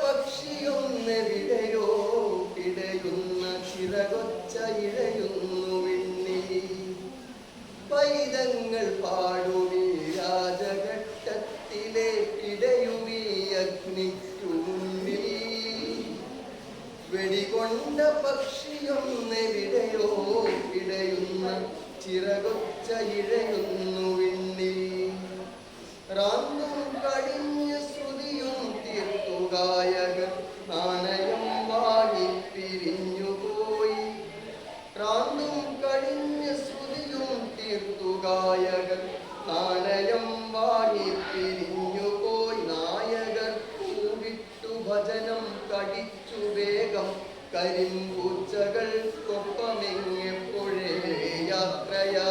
പക്ഷിയൊന്നെവിടെയോ പിടയുന്ന വിണ്ണി പൈതങ്ങൾ പാടുമീ പിടയുമീ അഗ്നിക്കു മുന്നിൽ വെടികൊണ്ട പക്ഷിയൊന്നെവിടെയോ ഇടയുന്ന ചിറകൊച്ച ഇഴയുന്നു വിണ്ണിൽ. റാന്നും കടിഞ്ഞ ശ്രുതിയും തീർത്തു ഗായകർ നാണയം വാങ്ങി പിരിഞ്ഞുപോയി റാന്നും കടിഞ്ഞ ശ്രുതിയും തീർത്തു ഗായകർ നാണയം വാങ്ങി കടിച്ചു വേഗം കരിമ്പൂച്ചകൾ കൊപ്പമെങ്ങെപ്പോഴേ യാത്രയാ